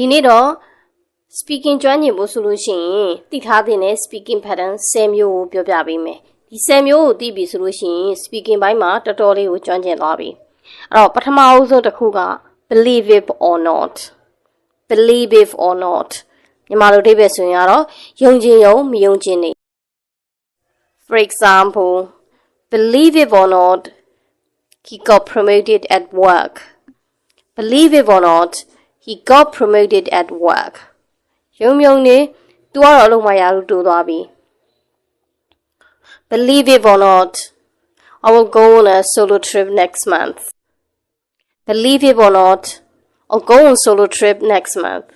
ဒီနေ့တော့ speaking ကျွမ်းကျင်ဖို့ဆိုလို့ရှိရင်သိထားတဲ့ speaking pattern 10မျိုးကိုပြောပြပေးမယ်ဒီ10မျိုးကိုသိပြီဆိုလို့ရှိရင် speaking ဘိုင်းမှာတော်တော်လေးကိုကျွမ်းကျင်သွားပြီအဲ့တော့ပထမအဦးဆုံးတစ်ခုက believe it or not believe it or not မြန်မာလိုအဓိပ္ပာယ်ဆိုရင်ကတော့ယုံကြည်ယုံမယုံကြည်နေ For example believe it or not he got promoted at work believe it or not he got promoted at work ရုံမြုံနေ तू ကတော့အလုပ်မရဘူးတူသွားပြီ believe it or not I will go on a solo trip next month believe it or not I'll go on solo trip next month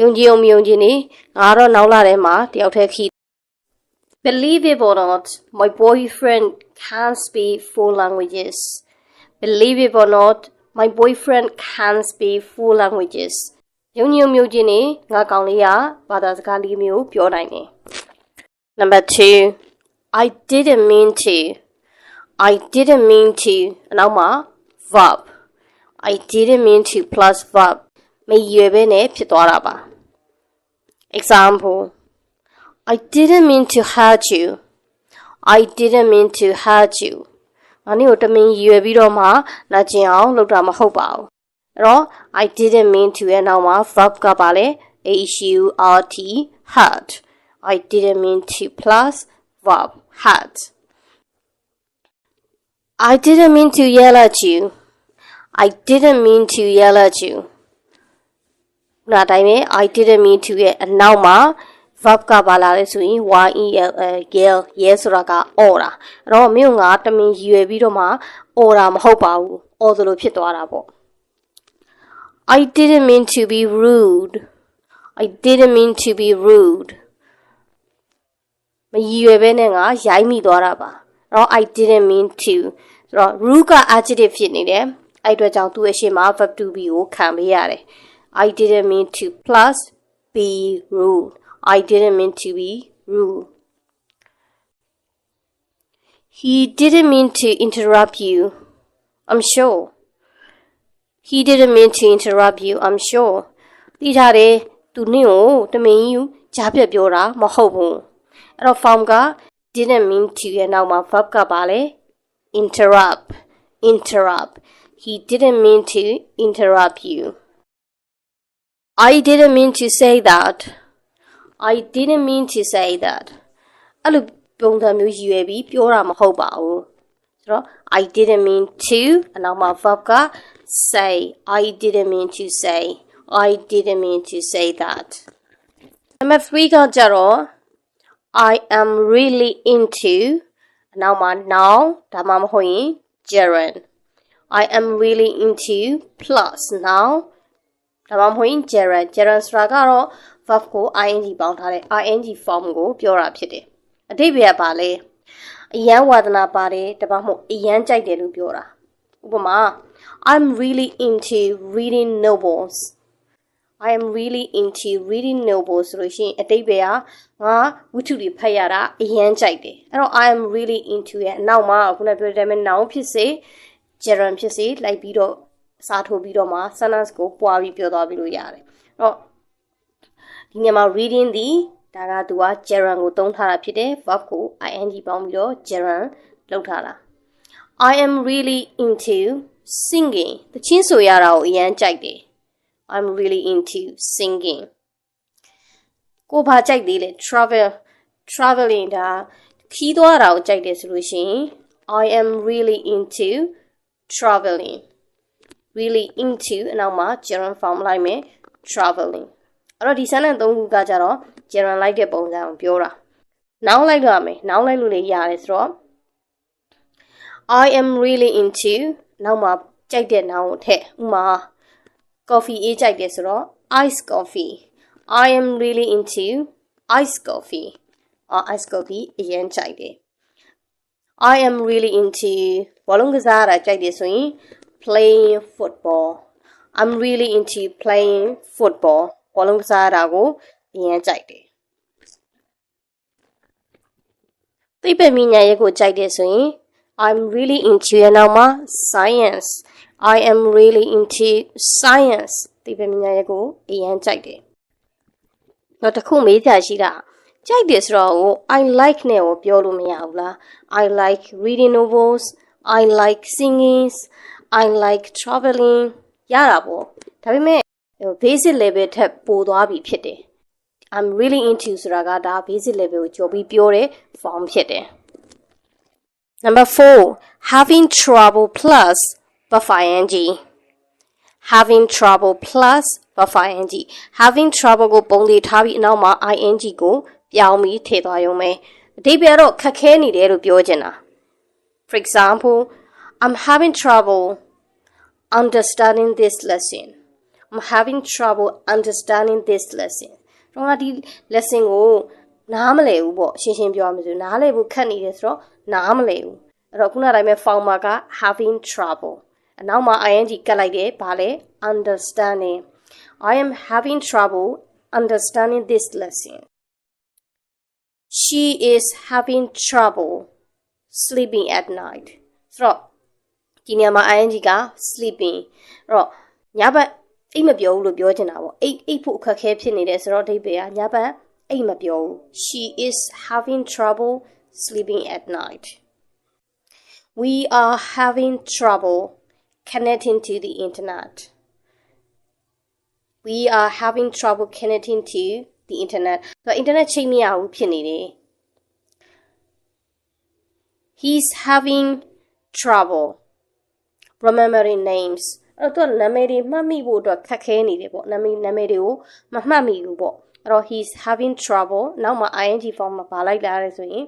ယုံကြည်အောင်မယုံကြည်နေငါတော့နောက်လာထဲမှာတယောက်တည်းခီး Believe it or not, my boyfriend can speak four languages. Believe it or not, my boyfriend can speak four languages. ယုံကြည်မျိုးချင်းနေငါကောင်လေးကဘာသာစကားလေးမျိုးပြောနိုင်တယ်။ Number 2 I didn't mean to. I didn't mean to အနောက်မှာ verb. I didn't mean to plus verb မရွယ်ပဲနဲ့ဖြစ်သွားတာပါ။ Example I didn't mean to hurt you. I didn't mean to hurt you. ငါနေ့ကိုတမင်ရွယ်ပြီးတော့မှနာကျင်အောင်လုပ်တာမဟုတ်ပါဘူး။အဲ့တော့ I didn't mean to ရဲ့နောက်မှာ verb ကပါလေ H U R T hurt. I didn't mean to plus verb hurt. I didn't mean to yell at you. I didn't mean to yell at you. နာတိုင်းပဲ I didn't mean to ရဲ့အနောက်မှာ verb ကပါလာလဲဆိုရင် y e l l yell yell ဆိုတာကအော်တာအဲ့တော့မင်းကငါတမင်ရည်ရွယ်ပြီးတော့မှအော်တာမဟုတ်ပါဘူးအော်သလိုဖြစ်သွားတာပေါ့ I didn't mean to be rude I didn't mean to be rude မရည်ရွယ်ပဲနဲ့ငါရိုက်မိသွားတာပါအဲ့တော့ I didn't mean to ဆိုတော့ rude က adjective ဖြစ်နေတယ်အဲ့အတွက်ကြောင့်သူ့အရှိမ verb to be ကိုခံပေးရတယ် I didn't mean to plus be rude I didn't mean to be rude. He didn't mean to interrupt you. I'm sure. He didn't mean to interrupt you. I'm sure. သိကြတယ်သူနင့်ကိုတမင်ယူကြားပြတ်ပြောတာမဟုတ်ဘူးအဲ့တော့ form က didn't mean to ရဲ့နောက်မှာ verb ကပါလေ interrupt interrupt he didn't mean to interrupt you I didn't mean to say that I didn't mean to say that အဲ့လိုပုံစံမျိုးရည်ရွယ်ပြီးပြောတာမဟုတ်ပါဘူးဆိုတော့ I didn't mean to အနောက်မှာ verb က say I didn't mean to say I didn't mean to say that number 3ကကြတော့ I am really into အနောက်မှာ now ဒါမှမဟုတ်ရင် gerund I am really into plus now ဒါမှမဟုတ်ရင် gerund gerund ဆိုတာကတော့ verb ကို ing ပေါင်းထားတဲ့ ing form ကိုပြောတာဖြစ်တယ်။အတိတ်ဘယ်ကပါလဲ။အယံဝါဒနာပါတယ်တပတ်မို့အယံကြိုက်တယ်လို့ပြောတာ။ဥပမာ I'm really into reading novels. I am really into reading novels ဆိုလို့ရှိရင်အတိတ်ဘယ်ကငါဝိထုတွေဖတ်ရတာအယံကြိုက်တယ်။အဲ့တော့ I am really into ရဲ့အနောက်မှာခုနပြောတဲ့အတိုင်း noun ဖြစ်စေ gerund ဖြစ်စေလိုက်ပြီးတော့စားထိုးပြီးတော့မှ sentence ကိုပွားပြီးပြောသွားပြီးလို့ရတယ်။အဲ့တော့ ဒီနေရာမှာ reading ဒီဒါကသူက gerund ကိုသုံးထားတာဖြစ်တယ် verb ကို ing ပေါင်းပြီးတော့ gerund လောက်ထားတာ I am really into singing တချင်းဆိုရတာကိုအရန်ကြိုက်တယ် I'm really into singing ကိုဘာကြိုက်သေးလဲ travel traveling ဒါခီးသွားတာကိုကြိုက်တယ်ဆိုလို့ရှိရင် I am really into traveling really into အနောက်မှာ gerund form လိုက်မယ် traveling အဲ့တော့ဒီ sentence သုံးခုကကြတော့ gerund လိုက်တဲ့ပုံစံကိုပြောတာ noun လိုက်လို့ရမယ် noun လိုက်လို့လည်းရတယ်ဆိုတော့ I am really into နောက်မှာကြိုက်တဲ့ noun ကိုထည့်ဥမာ coffee အေးကြိုက်တယ်ဆိုတော့ ice coffee I am really into ice coffee or ice coffee အရင်ကြိုက်တယ် I am really into ဘောလုံးကစားရတာကြိုက်တယ်ဆိုရင် playing football I'm really into playing football ဘောလုံးကစားတာကိုအရင်ကြိုက်တယ်သိပ္ပံပညာရေးကိုကြိုက်တယ်ဆိုရင် I'm really into ရနောက်မှာ science I am really into science သိပ္ပံပညာရဲ့ကိုအရန်ကြိုက်တယ်နောက်တစ်ခုမေးကြရှိတာကြိုက်တယ်ဆိုတော့ဟို I like နဲ့ကိုပြောလို့မရဘူးလား I like reading novels I like singing I like traveling ရတာပေါ့ဒါပေမဲ့ဟို basic level ထက်ပိုသွားပြီဖြစ်တယ် I'm really into ဆိုတာကဒါ basic level ကိုကျော်ပြီးပြောတဲ့ form ဖြစ်တယ် Number 4 having trouble plus buffer ing having trouble plus buffer ing having trouble ကိုပုံလေးထားပြီးအနောက်မှာ ing ကိုပြောင်းပြီးထည့်သွားရုံပဲအဓိပ္ပာယ်တော့ခက်ခဲနေတယ်လို့ပြောချင်တာ For example I'm having trouble understanding this lesson I'm having trouble understanding this lesson တော့ငါဒီ lesson ကိုနားမလည်ဘူးပေါ့ရှင်းရှင်းပြောရမယ်ဆိုနားလည်ဖို့ခက်နေတယ်ဆိုတော့နားမလည်ဘူးအဲ့တော့ခုနတိုင်းပဲ former က having trouble အနောက်မှာ ing ကတ်လိုက်တယ်ဗာလဲ understanding I am having trouble understanding this lesson she is having trouble sleeping at night ဆိုတော့ဒီနေရာမှာ ing က sleeping အဲ့တော့ညဘက် အိတ်မပြောဘူးလို့ပြောချင်တာပေါ့အိတ်အိတ်ဖို့အခက်ခဲဖြစ်နေတယ်ဆိုတော့အဓိပ္ပာယ်ကညဘက်အိတ်မပြောဘူး she is having trouble sleeping at night we are having trouble connecting to the internet we are having trouble connecting to the internet ဆိုတော့ internet ချိန်မရဘူးဖြစ်နေတယ် he's having trouble remembering names အဲ့တော့သူကနာမည်တွေမှတ်မိဖို့အတွက်ခက်ခဲနေတယ်ပေါ့နာမည်နာမည်တွေကိုမမှတ်မိဘူးပေါ့အဲ့တော့ he's having trouble နောက်မှာ ing form မှာပါလိုက်လာရဲဆိုရင်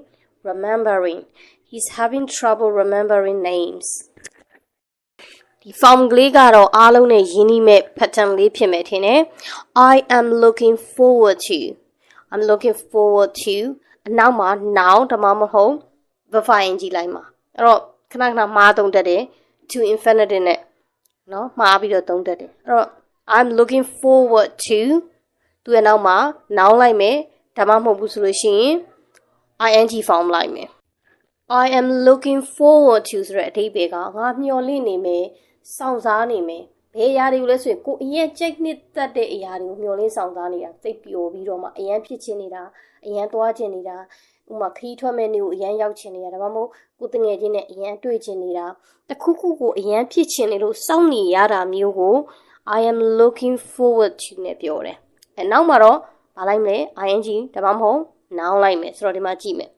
remembering he's having trouble remembering names ဒီ form ကလေးကတော့အားလုံးနဲ့ရင်းနှီးမဲ့ pattern လေးဖြစ်မယ်ထင်တယ် I am looking forward to I'm looking forward to အနောက်မှာ now ဒါမှမဟုတ် verb ing လိုက်မှာအဲ့တော့ခဏခဏမှားသုံးတတ်တယ် to infinitive နဲ့ နော်မှားပြီးတော့သုံးတတ်တယ်အဲ့တော့ I'm looking forward to သူရဲ့နောက်မှာ now လိုက်မယ်ဒါမှမဟုတ်ဘူးဆိုလို့ရှိရင် ing form လိုက်မယ် I am looking forward to ဆိုတဲ့အဓိပ္ပာယ်ကငါမျှော်လင့်နေမယ်စောင့်စားနေမယ်ဘယ်အရာတွေကိုလဲဆိုရင်ကိုအရင်ကြိတ်နှစ်သက်တဲ့အရာတွေကိုမျှော်လင့်ဆောင်စားနေတာစိတ်ပျော်ပြီးတော့မှအရင်ဖြစ်ချင်နေတာအရင်သွားချင်နေတာ ဥမာခီးထွက်မဲ့နေကိုအရင်ရောက်ချင်နေတာဒါမှမဟုတ်ကိုတငယ်ချင်းနဲ့အရင်တွေ့ချင်နေတာတခုခုကိုအရင်ဖြစ်ချင်နေလို့စောင့်နေရတာမျိုးကို I am looking forward to နဲ့ပြောတယ်အဲနောက်မှာတော့မလိုက်မယ် ing ဒါမှမဟုတ် noun လိုက်မယ်ဆိုတော့ဒီမှာကြည့်မယ်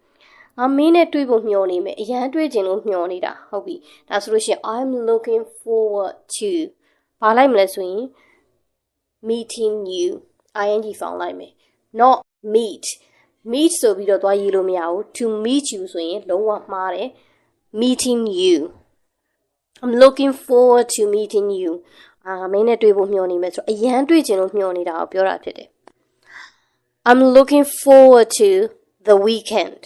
ငါမင်းနဲ့တွေ့ဖို့မျှော်နေမယ်အရန်တွေ့ချင်လို့မျှော်နေတာဟုတ်ပြီဒါဆိုလို့ရှိရင် I'm looking forward to ဘာလိုက်မလဲဆိုရင် meeting you ing ဖောင်းလိုက်မယ် not meet meet ဆိုပြီးတော့သွားရေးလို့မရဘူး to meet you ဆိုရင်လုံးဝမှားတယ် meeting you I'm looking forward to meeting you အာမင်းနဲ့တွေ့ဖို့မျှော်နေမယ်ဆိုတော့အရန်တွေ့ချင်လို့မျှော်နေတာကိုပြောတာဖြစ်တယ် I'm looking forward to the weekend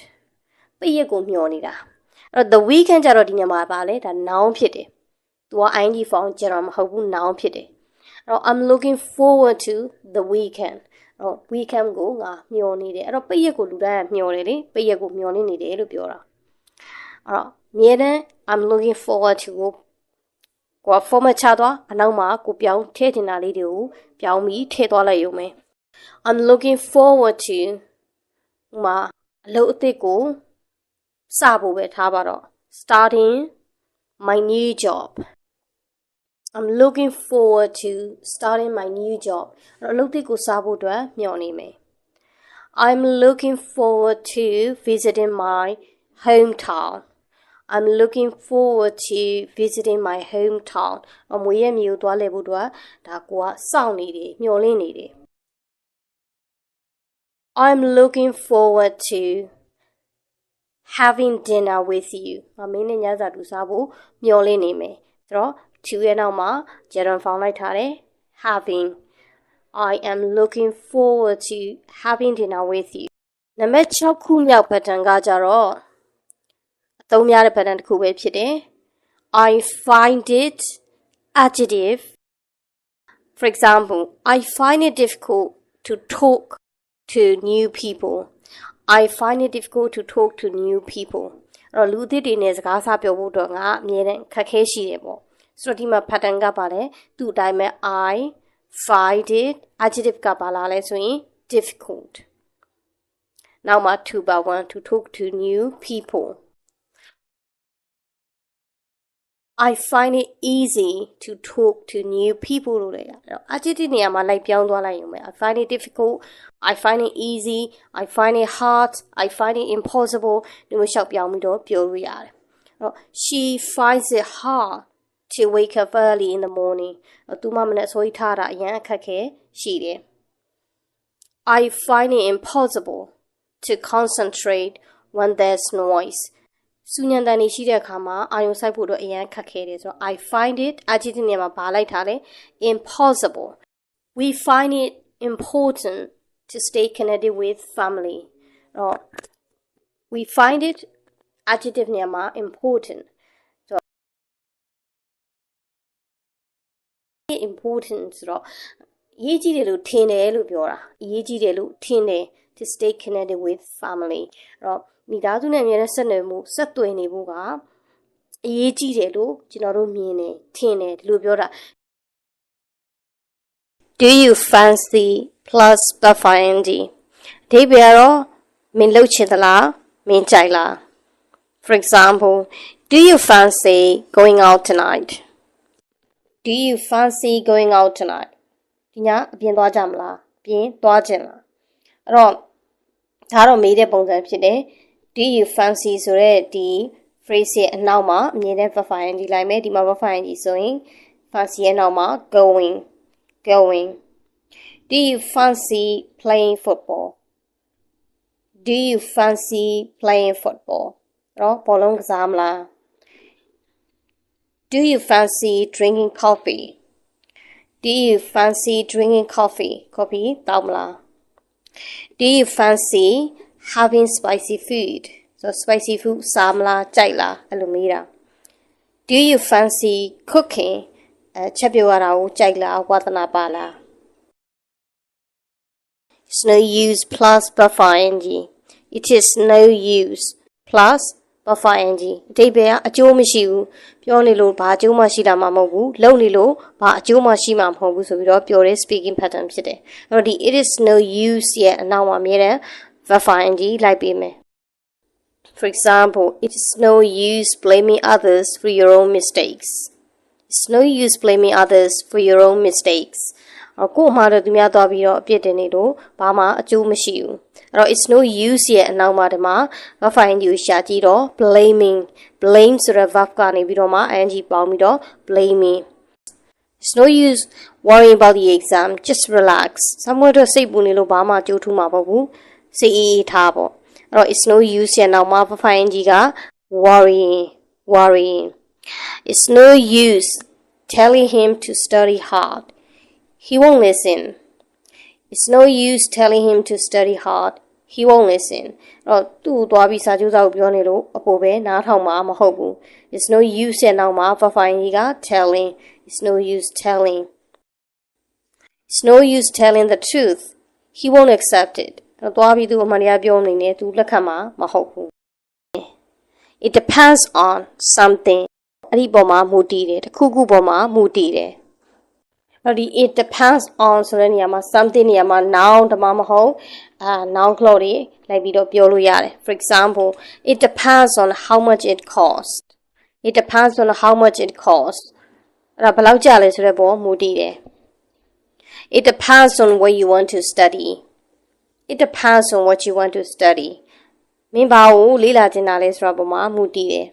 ပိတ်ရက်ကိုမျှော်နေတာအဲ့တော့ the weekend ကြတော့ဒီညမှာပါလေဒါ noun ဖြစ်တယ်သူက ing form ကျတော့မဟုတ်ဘူး noun ဖြစ်တယ်အဲ့တော့ I'm looking forward to the weekend အဲ့ တော့ weekend ကိုငါမျှော်နေတယ်အဲ့တော့ပိတ်ရက်ကိုလူတိုင်းကမျှော်တယ်လေပိတ်ရက်ကိုမျှော်နေနေတယ်လို့ပြောတာအဲ့တော့မြဲတမ်း I'm looking forward to ကိုကိုက format ချသွားအနောက်မှာကိုပြောင်းထည့်တင်တာလေးတွေကိုပြောင်းပြီးထည့်သွားလိုက်ရုံပဲ I'm looking forward to ဥမာအလုပ်အသစ်ကိုစဖို့ပဲထားပါတော့ starting my new job I'm looking forward to starting my new job အဲ့တော့အလုပ်သစ်ကိုစဖို့အတွက်မျှော်နေမယ် I'm looking forward to visiting my hometown I'm looking forward to visiting my hometown အမွေရဲ့မြို့သွားလည်ဖို့အတွက်ဒါကိုကစောင့်နေတယ်မျှော်လင့်နေတယ် I'm looking forward to having dinner with you မမင်းနဲ့ညစာတူစားဖို့မျှော်လင့်နေမယ်ဆိုတော့ To ရဲ့နောက်မှာ gerund form လိုက်ထားတယ် having I am looking forward to having dinner with you နံပါတ်6ခုမြောက် pattern ကကြတော့အသုံးများတဲ့ pattern တစ်ခုပဲဖြစ်တယ် I find it adjective For example, I find it difficult to talk to new people. I find it difficult to talk to new people. အဲ့တော့လူသစ်တွေနဲ့စကားစပြောဖို့တော့ငါအမြဲတမ်းခက်ခဲရှိတယ်ပေါ့။ ဆိုတော့ဒီမှာ pattern ကပါလဲသူ့အတိုင်းပဲ I find it adjective ကပါလာလဲဆိုရင် difficult နောက်မှာ to by one to talk to new people I find it easy to talk to new people လို့လည်းရတယ်။ adjective နေရာမှာလိုက်ပြောင်းသွားလိုက်ရုံပဲ I find it difficult I find it easy I find it hard I find it impossible ဒီလိုလျှောက်ပြောင်းပြီးတော့ပြောလို့ရတယ်။အဲ့တော့ she finds it hard to wake up early in the morning အဲ့သူမမနဲ့ဆိုထားတာအရန်အခက်ခဲရှိတယ်။ I find it impossible to concentrate when there's noise စူညံတန်နေရှိတဲ့အခါမှာအာယုံစိုက်ဖို့တော့အရန်ခက်ခဲတယ်ဆိုတော့ I find it adjective နေရာမှာဘာလိုက်ထားလဲ impossible we find it important to stay connected with family တော့ we find it adjective နေရာမှာ important Important ဆိုတော့အရေးကြီးတယ်လို့ထင်တယ်လို့ပြောတာအရေးကြီးတယ်လို့ထင်တယ် to stay connected with family အဲ့တော့မိသားစုနဲ့အမြဲတမ်းဆက်နွယ်မှုဆက်သွယ်နေဖို့ကအရေးကြီးတယ်လို့ကျွန်တော်တို့မြင်တယ်ထင်တယ်ဒီလိုပြောတာ Do you fancy plus buffer ing အဓိပ္ပာယ်ကတော့မင်းလှုပ်ချင်သလားမင်းကြိုက်လား For example do you fancy going out tonight Do you fancy going out tonight ဒီညအပြင်သွားကြမလားအပြင်သွားခြင်းလားအဲ့တော့ဒါတော့မေးတဲ့ပုံစံဖြစ်တယ် do you fancy ဆိုတဲ့ဒီ phrase ရဲ့အနောက်မှာအမြင်နဲ့ verb ing လိုက်မယ်ဒီမှာ verb ing ဆိုရင် fancy ရဲ့နောက်မှာ going going do you fancy playing football do you fancy playing football တော့ဘောလုံးကစားမလား do you fancy drinking coffee do you fancy drinking coffee coffee တောက်မလား do you fancy having spicy food so spicy food စားမလားကြိုက်လားအဲ့လိုမေးတာ do you fancy cooking အဲချက်ပြောရတာကိုကြိုက်လားဝါသနာပါလား It's no use plus buffer ing it is no use plus buffer ing အတိတ်ပဲအကျိုးမရှိဘူးပြောနေလို့ဘာအကျိုးမှရှိတာမှမဟုတ်ဘူးလုပ်နေလို့ဘာအကျိုးမှရှိမှာမဟုတ်ဘူးဆိုပြီးတော့ပြောတဲ့ speaking pattern ဖြစ်တယ်အဲ့တော့ဒီ it is no use ရဲ့အနောက်မှာအမြဲတမ်း buffer ing လိုက်ပေးမယ် For example, it is no use blaming others for your own mistakes. It's no use blaming others for your own mistakes. အကို့မှာတော့သူများသွားပြီးတော့အပြစ်တင်နေလို့ဘာမှအကျိုးမရှိဘူး အဲ့တော့ it's no use ရဲ့အနောက်မှာဒီမှာ verb ing ကိုရှာကြည့်တော့ blaming blame ဆိုတဲ့ verb ကနေပြီးတော့မှ ing ပေါင်းပြီးတော့ blaming it's no use worrying about the exam just relax ဆမ်မွေးတော့စိတ်ပူနေလို့ဘာမှအကျိုးထူးမှာမဟုတ်ဘူးစိတ်အေးအေးထားပေါ့အဲ့တော့ it's no use ရဲ့နောက်မှာ verb ing က worrying worrying it's no use telling him to study hard he won't listen. It's no use telling him to study hard. He won't listen. တော့သူ့ကိုသွားပြီးစာကြိုးစာကိုပြောနေလို့အပေါ်ပဲနားထောင်မှာမဟုတ်ဘူး It's no use ရဲ့နောက်မှာ verb ing က telling. It's no use telling. It's no use telling the truth. He won't accept it. တော့သွားပြီးသူ့အမှန်တရားပြောနေနေသူလက်ခံမှာမဟုတ်ဘူး It depends on something. အဲ့ဒီပေါ်မှာမူတည်တယ်တစ်ခုခုပေါ်မှာမူတည်တယ် အဲ့ဒီ it depends on ဆိုတဲ့နေရာမှာ something နေရာမှာ noun တမမဟုတ်အာ noun clause တွေလိုက်ပြီးတော့ပြောလို့ရတယ် for example it depends on how much it costs it depends on how much it costs အဲ့ဒါဘယ်လောက်ကျလဲဆိုတဲ့ပေါ်မူတည်တယ် it depends on what you want to study it depends on what you want to study မင်းဘာကိုလေ့လာချင်တာလဲဆိုတော့ပုံမှာမူတည်တယ်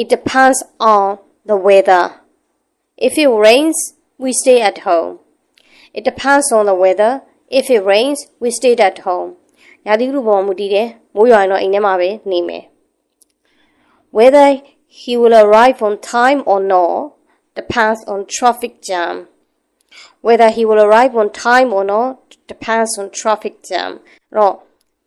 it depends on the weather if it rains we stay at home. It depends on the weather. If it rains, we stay at home. ရာသီဥတုပေါ်မူတည်တယ်။မိုးရွာရင်တော့အိမ်ထဲမှာပဲနေမယ်။ Whether he will arrive on time or not depends on traffic jam. Whether he will arrive on time or not depends on traffic jam. တော့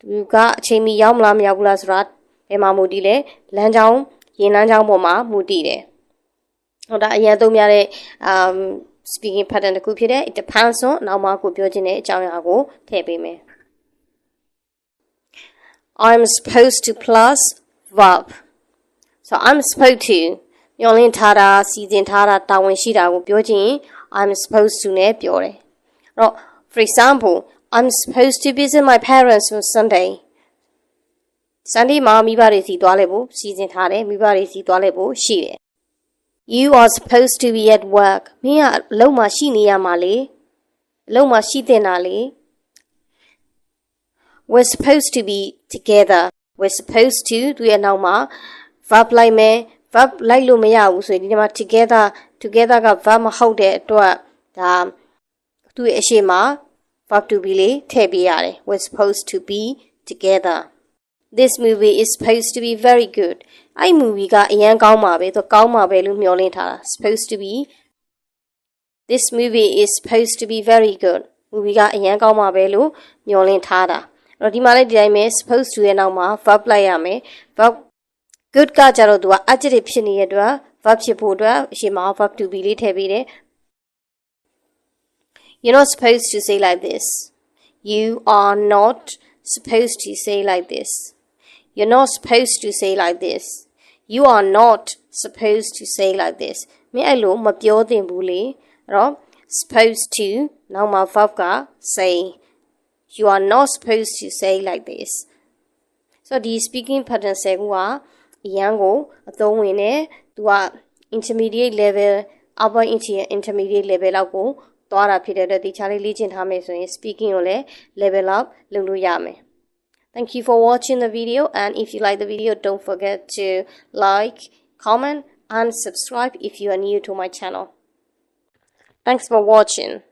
သူကအချိန်မီရောက်မလားမရောက်ဘူးလားဆိုတာဘယ်မှာမူတည်လဲ။လမ်းကြောင်းရင်လမ်းကြောင်းပေါ်မှာမူတည်တယ်။ဟောဒါအရင်သုံးရတဲ့ um speaking pattern တစ်ခုဖြစ်တဲ့ it depends on နောက်မှကိုပြောချင်တဲ့အကြောင်းအရာကိုထည့်ပေးမယ် I'm supposed to plus verb so I'm supposed to ညွန်လင်းထားတာစီစဉ်ထားတာတာဝန်ရှိတာကိုပြောချင် I'm supposed to နဲ့ပြောတယ်အဲ့တော့ for example I'm supposed to visit my parents on Sunday Sunday မှာမိဘတွေစီသွားလဲဖို့စီစဉ်ထားတယ်မိဘတွေစီသွားလဲဖို့ရှိတယ် You are supposed to be at work မင်းကအလုပ်မှာရှိနေရမှာလေအလုပ်မှာရှိတင်တာလေ We're supposed to be together we're supposed to သူရဲ့နောက်မှာ verb လိုက်မယ် verb လိုက်လို့မရဘူးဆိုရင်ဒီနေ့မှာ together together က verb မဟုတ်တဲ့အတွက်ဒါသူ့ရဲ့အရှိမ verb to be လေးထည့်ပေးရတယ် we're supposed to be together This movie is supposed to be very good အဲ့ movie ကအရန်ကောင်းပါပဲသူကောင်းပါပဲလို့မျှော်လင့်ထားတာ supposed to be This movie is supposed to be very good movie ကအရန်ကောင်းပါပဲလို့မျှော်လင့်ထားတာအဲ့တော့ဒီမှာလည်းဒီတိုင်းပဲ supposed to ရဲ့နောက်မှာ verb လိုက်ရမယ် verb good ကကြတော့သူက adjective ဖြစ်နေတဲ့အတွက် verb ဖြစ်ဖို့အတွက်အရှိမ verb to be လေးထည့်ပေးတယ် You're not supposed to say like this. You are not supposed to say like this. You're not supposed to say like this. You are not supposed to say like this. မင်းအဲ့လိုမပြောသင့်ဘူးလေအဲ့တော့ supposed to နောက်မှာ verb က say you are not supposed to say like this ဆိုတော့ဒီ speaking pattern 10ခုကအရန်ကိုအသုံးဝင်နေသူက intermediate level upper intermediate level လောက်ကိုသွားတာဖြစ်တဲ့အတွက်ဒီချာလေးလေ့ကျင့်ထားမယ်ဆိုရင် speaking ကိုလည်း level up လုပ်လို့ရမယ် Thank you for watching the video and if you like the video don't forget to like, comment and subscribe if you are new to my channel. Thanks for watching.